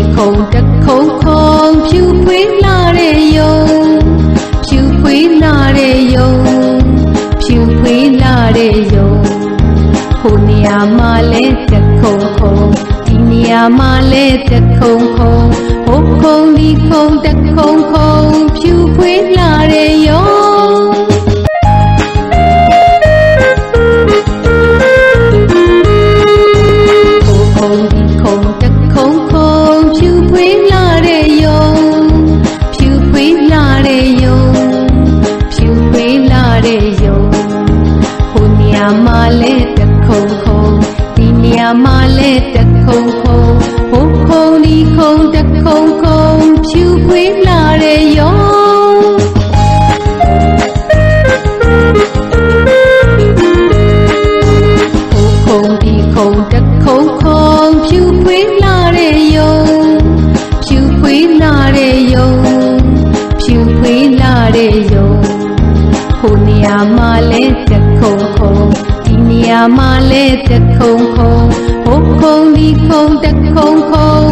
ခုံဒီခုံတခုံခုံဖြူဖွေးလာတဲ့ယုံဖြူဖွေးလာတဲ့ယုံဖြူဖွေးလာတဲ့ယုံဟိုနေရာမှာလဲတခုံခုံဒီနေရာမှာလဲတခုံခုံဟိုခုံဒီခုံတခုံ မှာလဲတခုံခုံဒီနေရာမှာလဲတခုံခုံဟိုခုံဒီခုံတခုံခုံဖြူဖွေးလာတဲ့ယုံခုံဒီခုံတခုံခုံဖြူဖွေးလာတဲ့ယုံဖြူဖွေးလာတဲ့ယုံဖြူဖွေးလာတဲ့ယုံဟိုနေရာမှာလဲတ ခုံခုံဒီနေရာမှာလဲတခုံခုံဟိုခုံဒီခုံတခုံခုံဖြူဖွေးလာတဲ့ယုံ